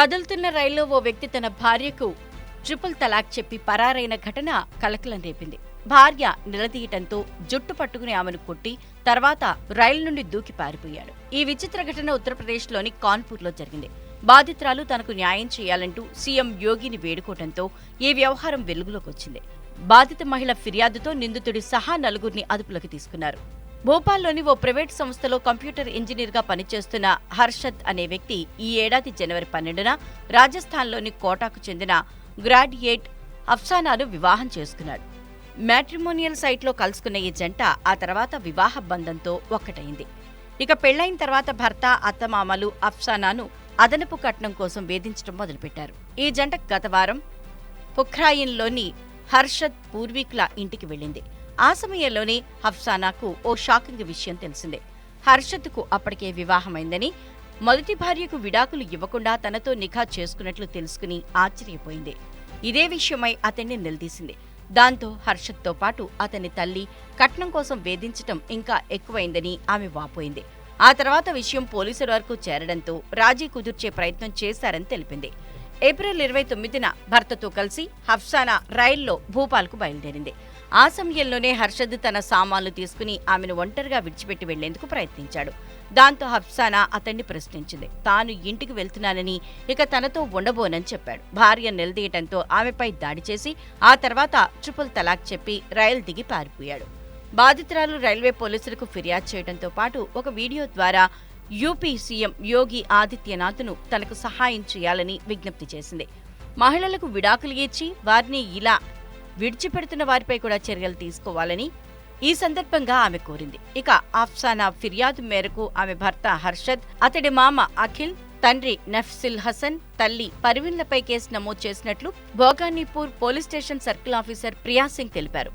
కదులుతున్న రైల్లో ఓ వ్యక్తి తన భార్యకు ట్రిపుల్ తలాక్ చెప్పి పరారైన ఘటన కలకలం రేపింది. భార్య నిలదీయటంతో జుట్టు పట్టుకుని ఆమెను కొట్టి తర్వాత రైలు నుండి దూకి పారిపోయాడు. ఈ విచిత్ర ఘటన ఉత్తరప్రదేశ్లోని కాన్పూర్లో జరిగింది. బాధితురాలు తనకు న్యాయం చేయాలంటూ సీఎం యోగిని వేడుకోవడంతో ఈ వ్యవహారం వెలుగులోకి వచ్చింది. బాధిత మహిళ ఫిర్యాదుతో నిందితుడి సహా నలుగురిని అదుపులోకి తీసుకున్నారు. భోపాల్లోని ఓ ప్రైవేట్ సంస్థలో కంప్యూటర్ ఇంజనీర్గా పనిచేస్తున్న హర్షద్ అనే వ్యక్తి ఈ ఏడాది జనవరి పన్నెండున రాజస్థాన్లోని కోటాకు చెందిన గ్రాడ్యుయేట్ అఫ్సానాను వివాహం చేసుకున్నాడు. మ్యాట్రిమోనియల్ సైట్లో కలుసుకున్న ఈ జంట ఆ తర్వాత వివాహ బంధంతో ఒక్కటైంది ఇక పెళ్ళైన తర్వాత భర్త అత్తమామలు అఫ్సానాను అదనపు కట్నం కోసం వేధించడం మొదలుపెట్టారు. ఈ జంట గత వారం పుఖ్రాయిన్లోని హర్షద్ పూర్వీకుల ఇంటికి వెళ్ళింది. ఆ సమయంలోనే హఫ్సానాకు ఓ షాకింగ్ విషయం తెలిసిందే. హర్షత్కు అప్పటికే వివాహమైందని మొదటి భార్యకు విడాకులు ఇవ్వకుండా తనతో నిఘా చేసుకున్నట్లు తెలుసుకుని ఆశ్చర్యపోయింది. ఇదే విషయమై అతన్ని నిలదీసింది. దాంతో హర్షత్తో పాటు అతని తల్లి కట్నం కోసం వేధించటం ఇంకా ఎక్కువైందని ఆమె వాపోయింది. ఆ తర్వాత విషయం పోలీసుల వరకు చేరడంతో రాజీ కుదుర్చే ప్రయత్నం చేశారని తెలిపింది. ఏప్రిల్ ఇరవై తొమ్మిదిన భర్తతో కలిసి హఫ్సానా రైల్లో భూపాల్కు బయలుదేరింది. ఆ సమయంలోనే హర్షద్ తన సామాన్లు తీసుకుని ఆమెను ఒంటరిగా విడిచిపెట్టి వెళ్ళేందుకు ప్రయత్నించాడు. దాంతో హఫ్సానా అతన్ని ప్రశ్నించింది. తాను ఇంటికి వెళ్తున్నానని ఇక తనతో ఉండబోనని చెప్పాడు. భార్య నిలదీయటంతో ఆమెపై దాడి చేసి ఆ తర్వాత ట్రిపుల్ తలాక్ చెప్పి రైలు దిగి పారిపోయాడు. బాధితురాలు రైల్వే పోలీసులకు ఫిర్యాదు చేయడంతో పాటు ఒక వీడియో ద్వారా యూపీ సీఎం యోగి ఆదిత్యనాథ్ను తనకు సహాయం చేయాలని విజ్ఞప్తి చేసింది. మహిళలకు విడాకులు ఇచ్చి వారిని ఇలా విడిచిపెడుతున్న వారిపై కూడా చర్యలు తీసుకోవాలని ఈ సందర్భంగా ఆమె కోరింది. ఇక ఆఫ్సానా ఫిర్యాదు మేరకు ఆమె భర్త హర్షద్ అతడి మామ అఖిల్ తండ్రి నఫ్సిల్ హసన్ తల్లి పర్వీన్లపై కేసు నమోదు చేసినట్లు Bhognipur police station circle officer Priya Singh తెలిపారు.